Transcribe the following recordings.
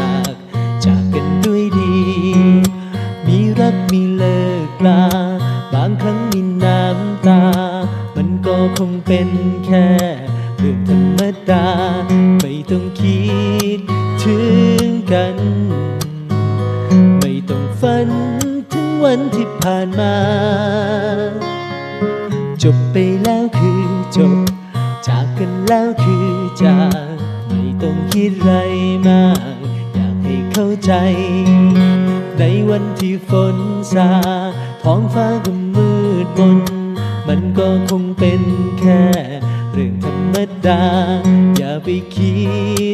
จากจากกันด้วยดี มีรักมีเลิกลา บางครั้งมีน้ำตา มันก็คงเป็นแค่เรื่องธรรมดา ไม่ต้องคิดถึงกัน ไม่ต้องฝันถึงวันที่ผ่านมา จบไปแล้วคือจบ จากกันแล้วคือจาก ไม่ต้องคิดไรมาก ให้เข้าใจ ในวันที่ฝนซาท้องฟ้าก็มืดมน มันก็คงเป็นแค่ เรื่องธรรมดา อย่าไปคิ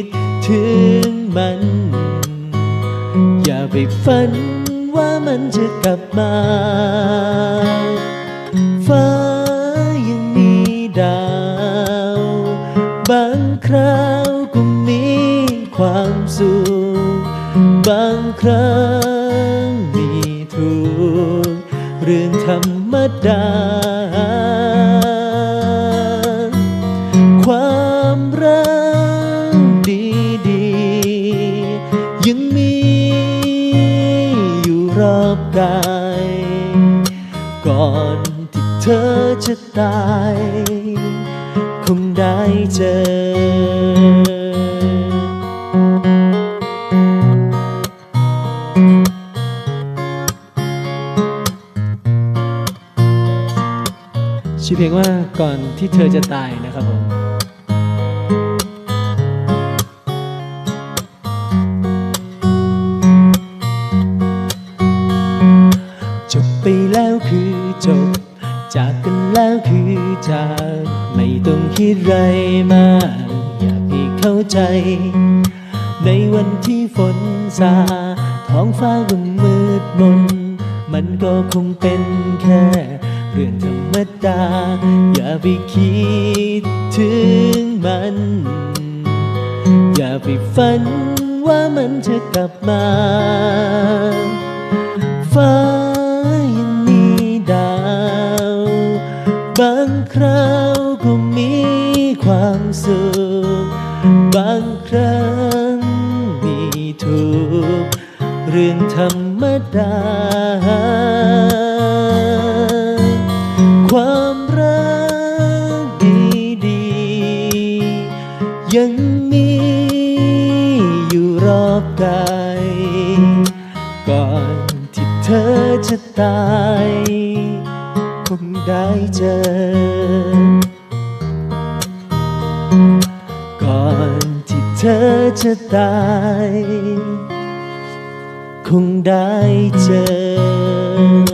ดถึงมัน อย่าไปฝันว่ามันจะกลับมา ฟ้ายังมีดาว บางคราวก็มีความสุข บางครั้งมีทุกเรื่องธรรมดา ความรักดีๆ ยังมีอยู่รอบกาย ก่อนที่เธอจะตาย คงได้เจอ ชื่อเพลงว่าก่อนที่เธอจะตายนะครับผมจบไปแล้วคือจบ จากกันแล้วคือจาก ไม่ต้องคิดไรมาก อยากให้เข้าใจ ในวันที่ฝนซาท้องฟ้าก็มืดมน มันก็คงเป็นแค่ รื่องธรรมดา อย่าไปคิดถึงมัน อย่าไปฝันว่ามันจะกลับมา ฟ้ายังมีดาว บางคราวก็มีความสุข บางครั้งมีทุกข์เรื่องธรรมดา อบกายก่อนที่เธอจะตาย คงได้เจอ ก่อนที่เธอจะตาย คงได้เจอ